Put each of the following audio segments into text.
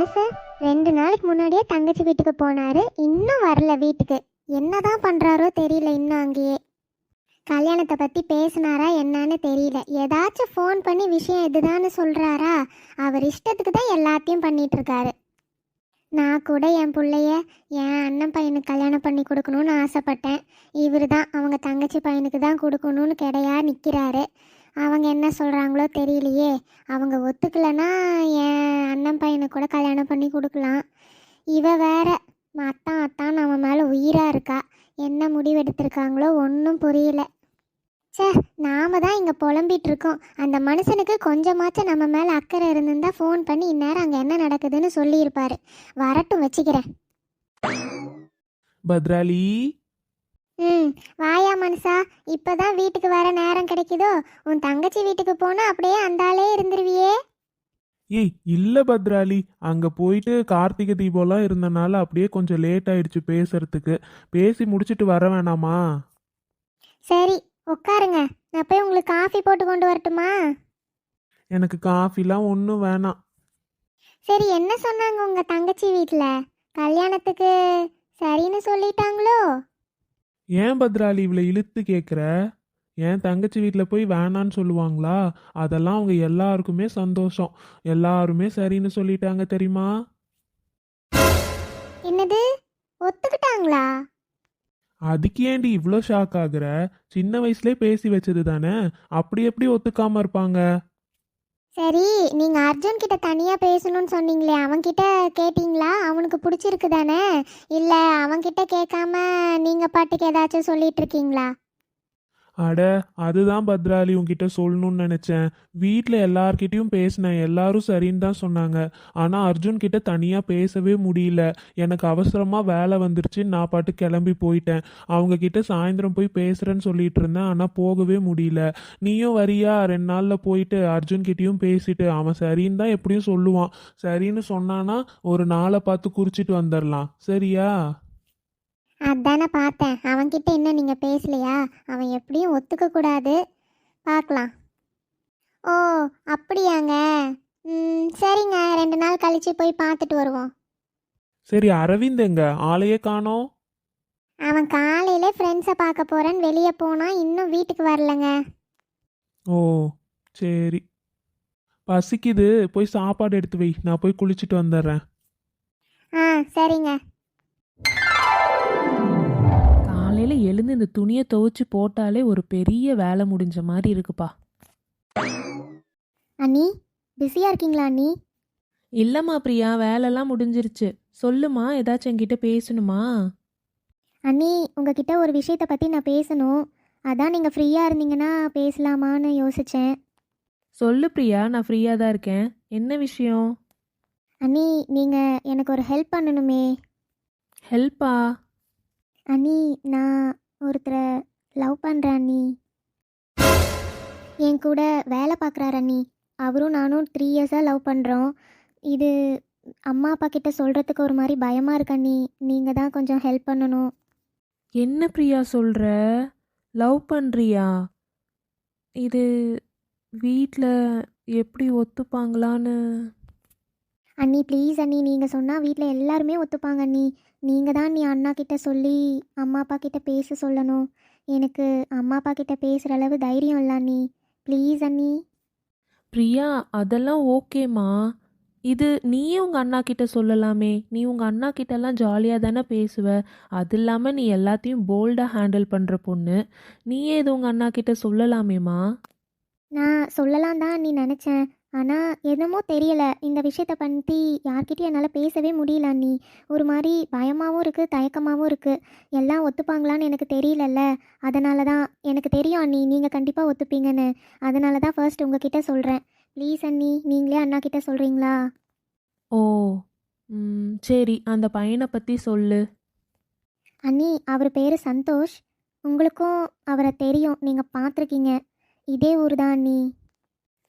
மனுஷன் ரெண்டு நாளைக்கு முன்னாடியே தங்கச்சி வீட்டுக்கு போனாரு. இன்னும் வரல வீட்டுக்கு. என்னதான் பண்றாரோ தெரியல இன்னும் அங்கேயே. கல்யாணத்தை பத்தி பேசினாரா என்னன்னு தெரியல. ஏதாச்சும் ஃபோன் பண்ணி விஷயம் இதுதான்னு சொல்றாரா? அவர் இஷ்டத்துக்கு தான் எல்லாத்தையும் பண்ணிட்டு இருக்காரு. நான் கூட என் பிள்ளைய என் அண்ணன் பையனுக்கு கல்யாணம் பண்ணி கொடுக்கணும்னு ஆசைப்பட்டேன். இவர் தான் அவங்க தங்கச்சி பையனுக்கு தான் கொடுக்கணும்னு கிடையா நிற்கிறாரு அவங்க என்ன சொல்கிறாங்களோ தெரியலையே. அவங்க ஒத்துக்கலைன்னா என் அண்ணன் பையனை கூட கல்யாணம் பண்ணி கொடுக்கலாம். இவ வேற அத்தான் அத்தான் நம்ம மேலே உயிராக இருக்கா. என்ன முடிவெடுத்திருக்காங்களோ ஒன்றும் புரியல. சே நாம தான் இங்கே புலம்பிட்டு இருக்கோம். அந்த மனுஷனுக்கு கொஞ்சமாச்சும் நம்ம மேலே அக்கறை இருந்திருந்தா ஃபோன் பண்ணி இந்நேரம் அங்கே என்ன நடக்குதுன்னு சொல்லியிருப்பாரு. வரட்டும் வச்சுக்கிறேன். பத்ராலி? ம் வாயா மனுஷா இப்பதான் வீட்டுக்கு வர நேரம் கிடைக்குதோ உன் தங்கச்சி வீட்டுக்கு போனா அப்படியே அந்த ஆளே இருந்துருவியே. ஏய் இல்ல பத்ராலி அங்க போயிட்டு கார்த்திகை தீபம்லாம் இருந்தனால அப்படியே கொஞ்சம் லேட் ஆயிடுச்சு பேசுறதுக்கு. பேசி முடிச்சிட்டு வர வேணாமா? சரி உட்காருங்க. நான் போய் உங்களுக்கு காஃபி போட்டு கொண்டு வரட்டுமா? எனக்கு காஃபிலாம் ஒன்றும் வேணாம். சரி என்ன சொன்னாங்க உங்க தங்கச்சி வீட்டில் கல்யாணத்துக்கு சரின்னு சொல்லிட்டாங்களோ? ஏன் பத்ராலி இவளை இழுத்து கேட்குற என் தங்கச்சி வீட்டில் போய் வேணான்னு சொல்லுவாங்களா? அதெல்லாம் அவங்க எல்லாருக்குமே சந்தோஷம். எல்லாருமே சரின்னு சொல்லிட்டாங்க தெரியுமா? என்னது? ஒத்துக்கிட்டாங்களா? அதுக்கு ஏன்டி இவ்வளோ ஷாக் ஆகுற? சின்ன வயசுலயே பேசி வச்சது தானே? அப்படி எப்படி ஒத்துக்காம இருப்பாங்க? சரி நீங்க அர்ஜுன் கிட்ட தனியா பேசணும்னு சொன்னீங்களே அவன்கிட்ட கேட்டீங்களா? அவனுக்கு பிடிச்சிருக்கு தானே? இல்ல அவன்கிட்ட கேட்காம நீங்க பாட்டுக்கு ஏதாச்சும் சொல்லிட்டு இருக்கீங்களா? அட அதுதான் பத்ராலி உங்ககிட்ட சொல்லணும்னு நினச்சேன். வீட்டில் எல்லார்கிட்டயும் பேசினேன். எல்லாரும் சரின்னு தான் சொன்னாங்க. ஆனால் அர்ஜுன் கிட்ட தனியாக பேசவே முடியல. எனக்கு அவசரமாக வேலை வந்துருச்சு. நான் பாட்டு கிளம்பி போயிட்டேன். அவங்க கிட்ட சாயந்தரம் போய் பேசுகிறேன்னு சொல்லிட்டு இருந்தேன். ஆனால் போகவே முடியல. நீயும் வரியா? ரெண்டு நாளில் போயிட்டு அர்ஜுன் கிட்டயும் பேசிட்டு அவன் சரின்னு தான் எப்படியும் சொல்லுவான். சரின்னு சொன்னான்னா ஒரு நாளை பார்த்து குறிச்சிட்டு வந்துடலாம் சரியா? அதானே பார்த்தேன். அவன்கிட்ட இன்னும் நீங்கள் பேசலையா? அவன் எப்படியும் ஒத்துக்க கூடாது. பார்க்கலாம். ஓ அப்படியாங்க. ம் சரிங்க. ரெண்டு நாள் கழிச்சு போய் பார்த்துட்டு வருவோம். சரி அரவிந்த் எங்க? ஆளையே காணோம். அவன் காலையில ஃப்ரெண்ட்ஸை பார்க்க போறேன்னு வெளியே போனான் இன்னும் வீட்டுக்கு வரலங்க. ஓ சரி. பசிக்குது. போய் சாப்பாடு எடுத்து வை. நான் போய் குளிச்சுட்டு வந்துடுறேன். ஆ சரிங்க. காலையில் எழுந்து இந்த துணியை துவைச்சு போட்டாலே ஒரு பெரிய வேலை முடிஞ்ச மாதிரி இருக்குப்பா. அண்ணி பிஸியாக இருக்கீங்களா அண்ணி? இல்லைம்மா பிரியா வேலைலாம் முடிஞ்சிருச்சு. சொல்லுமா ஏதாச்சும் என்கிட்ட பேசணுமா? அண்ணி உங்ககிட்ட ஒரு விஷயத்தை பற்றி நான் பேசணும். அதான் நீங்கள் ஃப்ரீயாக இருந்தீங்கன்னா பேசலாமான்னு யோசித்தேன் சொல்லு பிரியா நான் ஃப்ரீயாக தான் இருக்கேன். என்ன விஷயம்? அண்ணி நீங்கள் எனக்கு ஒரு ஹெல்ப் பண்ணணுமே. ஹெல்ப்பா அண்ணி நான் ஒருத்தரை லவ் பண்ணுறேன் அண்ணி. என் கூட வேலை பார்க்குறாரு அண்ணி. அவரும் நானும் த்ரீ இயர்ஸாக லவ் பண்ணுறோம் இது அம்மா அப்பா கிட்ட சொல்கிறதுக்கு ஒரு மாதிரி பயமாக இருக்கு அண்ணி. நீங்கள் தான் கொஞ்சம் ஹெல்ப் பண்ணணும். என்ன பிரியா சொல்கிற லவ் பண்ணுறியா இது வீட்டில் எப்படி ஒத்துப்பாங்களான்னு அண்ணி ப்ளீஸ் அண்ணி நீங்கள் சொன்னால் வீட்டில் எல்லாருமே ஒத்துப்பாங்க அண்ணி. நீங்கள் தான் நீ அண்ணா கிட்ட சொல்லி அம்மா அப்பா கிட்ட பேச சொல்லணும். எனக்கு அம்மா அப்பா கிட்ட பேசுகிற அளவு தைரியம் இல்லை அண்ணி. ப்ளீஸ் அண்ணி. பிரியா அதெல்லாம் ஓகேம்மா இது நீயே உங்கள் அண்ணா கிட்ட சொல்லலாமே. நீ உங்கள் அண்ணா கிட்டலாம் ஜாலியாக தானே பேசுவ. அது இல்லாமல் நீ எல்லாத்தையும் போல்டாக ஹேண்டில் பண்ணுற பொண்ணு. நீயே இது உங்கள் அண்ணா கிட்ட சொல்லலாமேம்மா? நான் சொல்லலாம் தான் நீ நினச்சேன். ஆனால் என்னமோ தெரியல. இந்த விஷயத்தை பற்றி யார்கிட்டயும் என்னால் பேசவே முடியல அண்ணி. ஒரு மாதிரி பயமாகவும் இருக்குது தயக்கமாகவும் இருக்குது எல்லாம் ஒத்துப்பாங்களான்னு எனக்கு தெரியலல்ல. அதனால தான் எனக்கு தெரியும் அண்ணி நீங்கள் கண்டிப்பாக ஒத்துப்பீங்கன்னு. அதனால தான் ஃபர்ஸ்ட் உங்ககிட்ட சொல்கிறேன் ப்ளீஸ் அண்ணி நீங்களே அண்ணா கிட்ட சொல்கிறீங்களா ஓ ம், சரி. அந்த பையனை பற்றி சொல்லு. அண்ணி அவர் பேர் சந்தோஷ். உங்களுக்கும் அவரை தெரியும். நீங்கள் பார்த்துருக்கீங்க. இதே ஊர் தான் அண்ணி.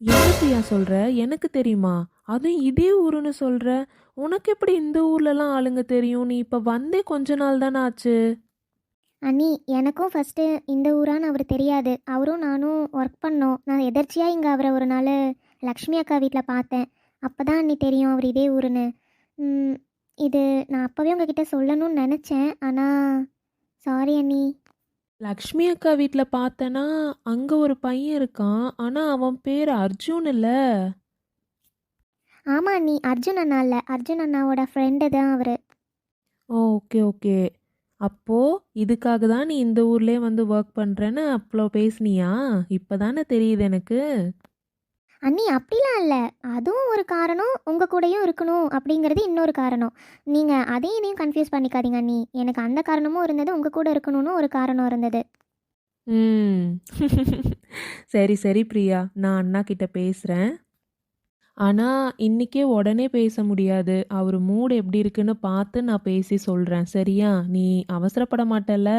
என்ன பிரியா சொல்கிற எனக்கு தெரியுமா? அதுவும் இதே ஊருன்னு சொல்கிற உனக்கு எப்படி இந்த ஊர்லலாம் ஆளுங்க தெரியும்? நீ இப்போ வந்தே கொஞ்ச நாள் தானே ஆச்சு? அண்ணி எனக்கும் ஃபஸ்ட்டு இந்த ஊரான்னு அவர் தெரியாது. அவரும் நானும் ஒர்க் பண்ணோம். நான் எதர்ச்சியாக இங்கே அவரை ஒரு நாள் லக்ஷ்மி அக்கா வீட்டில் பார்த்தேன். அப்போ தான் அண்ணி தெரியும் அவர் இதே ஊருன்னு. ம், இது நான் அப்போவே உங்ககிட்ட சொல்லணும்னு நினச்சேன். ஆனால் சாரி அண்ணி. லக்ஷ்மி அக்கா வீட்டில் பார்த்தனா அங்கே ஒரு பையன் இருக்கான். ஆனால் அவன் பேர் அர்ஜுன் இல்லை. ஆமாம் அண்ணி அர்ஜுன் அண்ணா இல்லை. அர்ஜுன் அண்ணாவோட ஃப்ரெண்டு தான் அவர். ஓ ஓகே ஓகே. அப்போது இதுக்காக தான் நீ இந்த ஊர்லேயே வந்து ஒர்க் பண்ணுறேன்னு அவ்வளோ பேசுனியா? இப்போ தானே தெரியுது எனக்கு. அண்ணி அப்படிலாம் இல்லை. அதுவும் ஒரு காரணம் உங்கள் கூடயும் இருக்கணும் அப்படிங்கிறது இன்னொரு காரணம். நீங்கள் அதையும் இதையும் கன்ஃபியூஸ் பண்ணிக்காதீங்க அண்ணி. எனக்கு அந்த காரணமும் இருந்தது உங்கள் கூட இருக்கணும்னு ஒரு காரணம் இருந்தது. ம். சரி சரி பிரியா. நான் அண்ணா கிட்ட பேசுகிறேன் ஆனால் இன்றைக்கே உடனே பேச முடியாது. அவர் மூடு எப்படி இருக்குன்னு பார்த்து நான் பேசி சொல்கிறேன் சரியா? நீ அவசரப்பட மாட்டல்ல?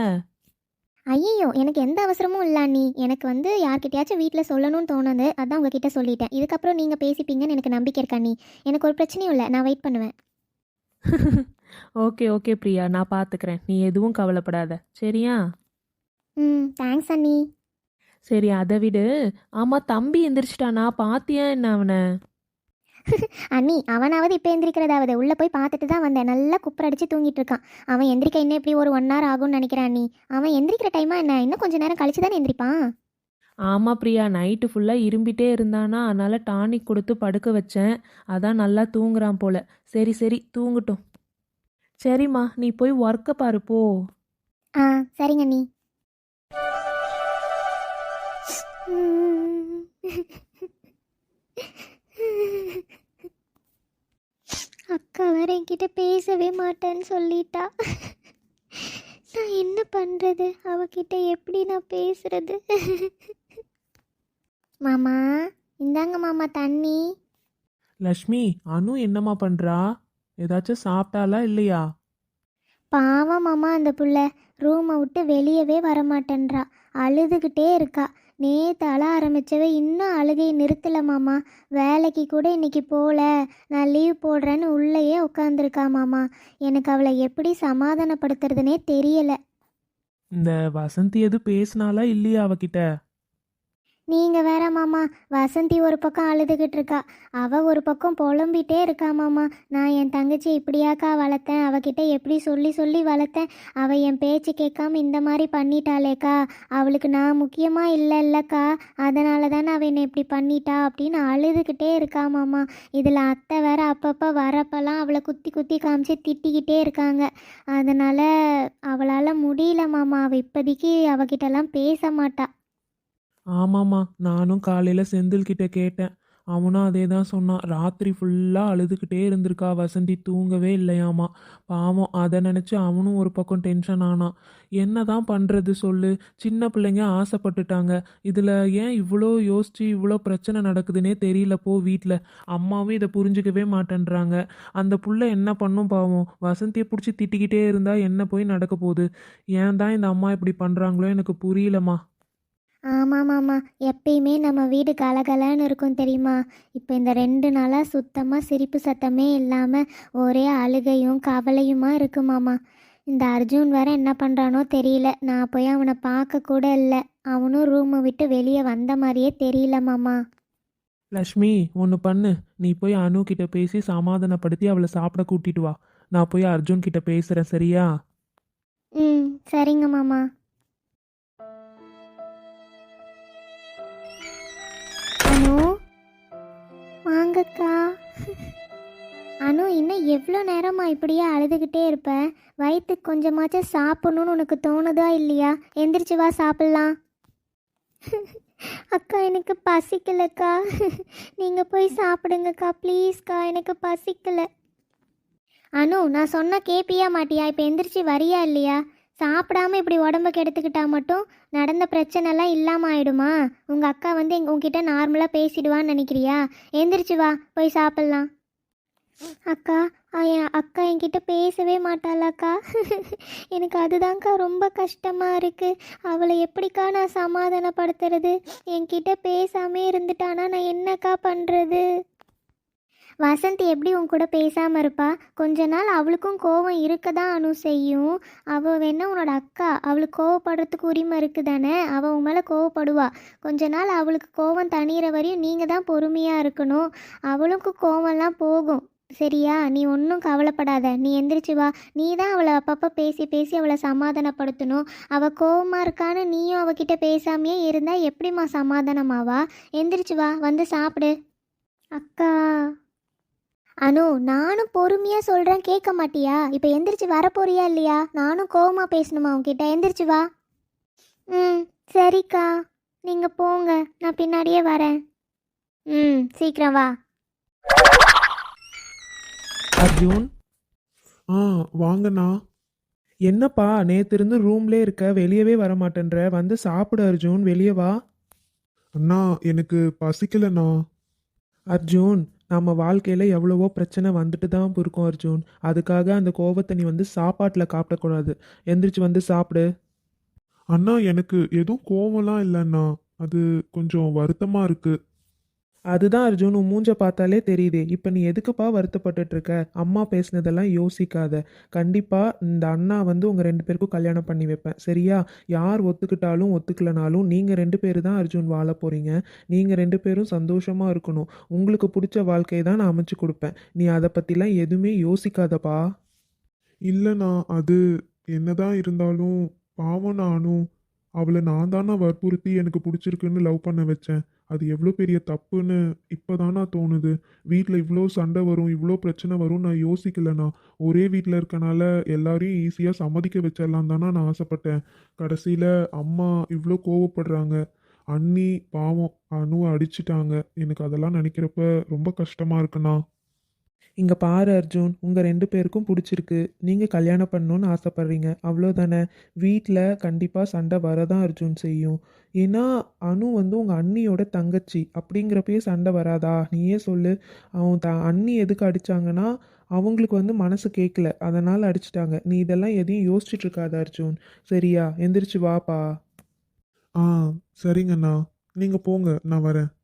ஐயோ எனக்கு எந்த அவசரமும் இல்லை அண்ணி. எனக்கு வந்து யார்கிட்டயாச்சும் வீட்டில் சொல்லணும்னு தோணுது. அதான் உங்ககிட்ட சொல்லிட்டேன். இதுக்கப்புறம் நீங்கள் பேசிப்பீங்கன்னு எனக்கு நம்பிக்கை இருக்கு அண்ணி. எனக்கு ஒரு பிரச்சனையும் இல்லை. நான் வெயிட் பண்ணுவேன். Okay okay Priya. நான் பார்த்துக்கிறேன் நீ எதுவும் கவலைப்படாத. சரியா? ம் தேங்க்ஸ் அண்ணி. சரி அதை விடு. ஆமாம் தம்பி எந்திரிச்சிட்டானா? பாத்தியா என்ன அவனை? அண்ணி அவனாவது இப்போ எந்திரிக்கிறதாவது? உள்ளே போய் பார்த்துட்டு தான் வந்தேன். நல்லா குப்புறடிச்சு தூங்கிட்டு இருக்கான். அவன் எந்திரிக்க இன்னும் எப்படி ஒரு ஒன் ஹவர் ஆகும்னு நினைக்கிறான் அண்ணி. அவன் எந்திரிக்கிற டைமா என்ன? இன்னும் கொஞ்ச நேரம் கழிச்சு தானே எந்திரிப்பான்? ஆமாம் பிரியா நைட்டு ஃபுல்லாக இரும்பிட்டே இருந்தானா? அதனால் டானிக் கொடுத்து படுக்க வச்சேன். அதான் நல்லா தூங்குறான் போல. சரி சரி தூங்கட்டும். சரிம்மா நீ போய் ஒர்க்கை பாரு போ. ஆ சரிங்க அண்ணி. அக்கா வேற என்கிட்ட பேசவே மாட்டேன்னு சொல்லிட்டா. நான் என்ன பண்றது? அவகிட்ட எப்படி நான் பேசுறது? மாமா இந்தாங்க மாமா தண்ணி. லக்ஷ்மி அனு என்னம்மா பண்ணுறா ஏதாச்சும் சாப்பிட்டாலா இல்லையா? பாவம் மாமா அந்த புள்ள. ரூமை விட்டு வெளியவே வரமாட்டேன்றா. அழுதுகிட்டே இருக்கா. நேத்து அழ ஆரம்பிச்சவ இன்னும் அழுகையை நிறுத்தலை மாமா. வேலைக்கு கூட இன்னைக்கு போகல நான் லீவ் போடுறேன்னு உள்ளேயே உட்காந்துருக்கா மாமா. எனக்கு அவளை எப்படி சமாதானப்படுத்துறதுனே தெரியலை. இந்த வசந்தி எது பேசினாலா இல்லையா அவகிட்ட? நீங்கள் வேற மாமா வசந்தி ஒரு பக்கம் அழுதுகிட்டு இருக்கா. அவள் ஒரு பக்கம் புலம்பிகிட்டே இருக்கா மாமா. நான் என் தங்கச்சி இப்படியாக்கா வளர்த்தேன்? அவகிட்ட எப்படி சொல்லி சொல்லி வளர்த்தேன்? அவள் என் பேச்சு கேட்காம இந்த மாதிரி பண்ணிட்டாளேக்கா. அவளுக்கு நான் முக்கியமாக இல்லை இல்லைக்கா. அதனால தானே அவள் என்னை இப்படி பண்ணிட்டா அப்படின்னு அழுதுகிட்டே இருக்கா மாமா. இதில் அத்தை வேற அப்பப்போ வரப்பெல்லாம் அவளை குத்தி குத்தி காமிச்சு திட்டிக்கிட்டே இருக்காங்க. அதனால் அவளால் முடியல மாமா. அவள் இப்போதைக்கு அவகிட்டலாம் பேச மாட்டாள் ஆமாம்மா நானும் காலையில் செந்தில் கிட்ட கேட்டேன். அவனும் அதே தான் சொன்னான். ராத்திரி ஃபுல்லாக அழுதுகிட்டே இருந்திருக்கா. வசந்தி தூங்கவே இல்லையாமா. பாவம் அதை நினச்சி அவனும் ஒரு பக்கம் டென்ஷன் ஆனான். என்ன தான் பண்ணுறது சொல்லு. சின்ன பிள்ளைங்க ஆசைப்பட்டுட்டாங்க. இதில் ஏன் இவ்வளோ யோசித்து இவ்வளோ பிரச்சனை நடக்குதுன்னே தெரியல. போ வீட்டில் அம்மாவும் இதை புரிஞ்சுக்கவே மாட்டேன்றாங்க. அந்த புள்ள என்ன பண்ணும் பாவம். வசந்தியை பிடிச்சி திட்டிக்கிட்டே இருந்தால் என்ன போய் நடக்க போகுது? ஏன் தான் இந்த அம்மா இப்படி பண்ணுறாங்களோ எனக்கு புரியலம்மா. ஆமாம் மாமா எப்பயுமே நம்ம வீடு கலகலன்னு இருக்கும் தெரியுமா? இப்போ இந்த ரெண்டு நாளாக சுத்தமாக சிரிப்பு சத்தமே இல்லாமல் ஒரே அழுகையும் கவலையுமா இருக்கு மாமா இந்த அர்ஜுன் வேற என்ன பண்ணுறானோ தெரியல. நான் போய் அவனை பார்க்க கூட இல்லை. அவனும் ரூமை விட்டு வெளியே வந்த மாதிரியே தெரியல மாமா லக்ஷ்மி ஒன்று பண்ணு. நீ போய் அனு கிட்ட பேசி சமாதானப்படுத்தி அவளை சாப்பிட கூட்டிட்டு வா. நான் போய் அர்ஜுன் கிட்ட பேசுகிறேன் சரியா? ம் சரிங்க மாமா. வாங்கக்கா. அனு இன்னும் எவ்வளோ நேரமா இப்படியே அழுதுகிட்டே இருப்ப? வயிற்றுக்கு கொஞ்சமாச்சும் சாப்பிடணும்னு உனக்கு தோணுதா இல்லையா? எந்திரிச்சு வா சாப்பிட்லாம். அக்கா எனக்கு பசிக்கலக்கா. நீங்கள் போய் சாப்பிடுங்கக்கா ப்ளீஸ்க்கா எனக்கு பசிக்கலை. அனு நான் சொன்ன கேப்பியா மாட்டியா? இப்போ எந்திரிச்சு வரியா இல்லையா? சாப்பிடாம இப்படி உடம்ப கெடுத்துக்கிட்டா மட்டும் நடந்த பிரச்சனைலாம் இல்லாமல் ஆயிடுமா? உங்கள் அக்கா வந்து எங்க உங்ககிட்ட நார்மலாக பேசிடுவான்னு நினைக்கிறியா? எந்திரிச்சு வா போய் சாப்பிட்லாம். அக்கா என் அக்கா என்கிட்ட பேசவே மாட்டாளாக்கா எனக்கு அதுதான்க்கா ரொம்ப கஷ்டமாக இருக்குது அவளை எப்படிக்கா நான் சமாதானப்படுத்துறது? என்கிட்ட பேசாமே இருந்துட்டானா நான் என்னக்கா பண்ணுறது வசந்தி எப்படி உன் கூட பேசாமல் இருப்பா? கொஞ்ச நாள் அவளுக்கும் கோவம் இருக்க தான் அனு செய்யும். அவள் வேணா உன்னோட அக்கா. அவளுக்கு கோவப்படுறதுக்கு உரிமை இருக்குது தானே அவள் உன் மேலே கோவப்படுவா. கொஞ்ச நாள் அவளுக்கு கோவம் தணிகிற வரையும் நீங்கள் தான் பொறுமையாக இருக்கணும். அவளுக்கு கோவம்லாம் போகும். சரியா? நீ ஒன்றும் கவலைப்படாத. நீ எந்திரிச்சு வா. நீ தான் அவளை அப்பப்போ பேசி பேசி அவளை சமாதானப்படுத்தணும். அவள் கோவமாக இருக்கான்னு நீயும் அவகிட்ட பேசாமையே இருந்தால் எப்படிம்மா சமாதானமாவா? எந்திரிச்சு வா. வந்து சாப்பிடு. அக்கா. அனு நானும் பொறுமையாக சொல்கிறேன் கேட்க மாட்டியா? இப்போ எந்திரிச்சு வரப்போறியா இல்லையா? நானும் கோவமாக பேசணுமா உன்கிட்ட? எந்திரிச்சு வா. ம் சரிக்கா. நீங்கள் போங்க. நான் பின்னாடியே வரேன். ம் சீக்கிரம் வா. அர்ஜுன்? ஆ வாங்கண்ணா. என்னப்பா நேத்து இருந்து ரூம்லே இருக்க வெளியவே வர மாட்டேன்ற வந்து சாப்பிடு அர்ஜுன். வெளியே வா. அண்ணா எனக்கு பசிக்கலண்ணா. அர்ஜுன் நம்ம வாழ்க்கையில் எவ்வளவோ பிரச்சனை வந்துட்டு தான் இருக்கும் அர்ஜுன். அதுக்காக அந்த கோவத்தை நீ வந்து சாப்பாட்டில் காப்பிடக்கூடாது. எந்திரிச்சு வந்து சாப்பிடு. அண்ணா எனக்கு எதுவும் கோவம்லாம் இல்லைண்ணா. அது கொஞ்சம் வருத்தமாக இருக்குது அதுதான் அர்ஜுன் உன் மூஞ்ச பார்த்தாலே தெரியுதே. இப்போ நீ எதுக்குப்பா வருத்தப்பட்டுட்டு இருக்க அம்மா பேசினதெல்லாம் யோசிக்காத. கண்டிப்பா இந்த அண்ணா வந்து உங்க ரெண்டு பேருக்கும் கல்யாணம் பண்ணி வைப்பேன். சரியா? யார் ஒத்துக்கிட்டாலும் ஒத்துக்கலனாலும் நீங்க ரெண்டு பேரு தான் அர்ஜுன் வாழ போறீங்க. நீங்க ரெண்டு பேரும் சந்தோஷமா இருக்கணும். உங்களுக்கு பிடிச்ச வாழ்க்கையை தான் நான் அமைச்சு கொடுப்பேன். நீ அதை பத்திலாம் எதுவுமே யோசிக்காதப்பா. இல்லைண்ணா அது என்னதான் இருந்தாலும் பாவம் நானும் அவளை நான் தானே வற்புறுத்தி எனக்கு பிடிச்சிருக்குன்னு லவ் பண்ண வச்சேன். அது எவ்வளோ பெரிய தப்புன்னு இப்போதானா தோணுது. வீட்டில் இவ்வளோ சண்டை வரும் இவ்வளோ பிரச்சனை வரும் நான் யோசிக்கலண்ணா. ஒரே வீட்டில் இருக்கனால எல்லாரையும் ஈஸியாக சம்மதிக்க வச்சிடலாம் தானா நான் ஆசைப்பட்டேன். கடைசியில் அம்மா இவ்வளோ கோவப்படுறாங்க. அண்ணி பாவம் அணுவை அடிச்சிட்டாங்க. எனக்கு அதெல்லாம் நினைக்கிறப்ப ரொம்ப கஷ்டமாக இருக்குண்ணா. இங்க பாரு அர்ஜுன் உங்க ரெண்டு பேருக்கும் பிடிச்சிருக்கு. நீங்க கல்யாணம் பண்ணணும்னு ஆசைப்படுறீங்க. அவ்வளோதானே வீட்டில் கண்டிப்பா சண்டை வரதான் அர்ஜுன் செய்யும். ஏன்னா அணு வந்து உங்க அண்ணியோட தங்கச்சி. அப்படிங்கிறப்பயே சண்டை வராதா? நீயே சொல்லு. அவன் த அண்ணி எதுக்கு அடிச்சாங்கன்னா அவங்களுக்கு வந்து மனசு கேட்கல அதனால அடிச்சிட்டாங்க. நீ இதெல்லாம் எதையும் யோசிச்சுட்டு இருக்காத அர்ஜுன். சரியா? எந்திரிச்சு வாப்பா. ஆ சரிங்கண்ணா. நீங்கள் போங்க. நான் வரேன்.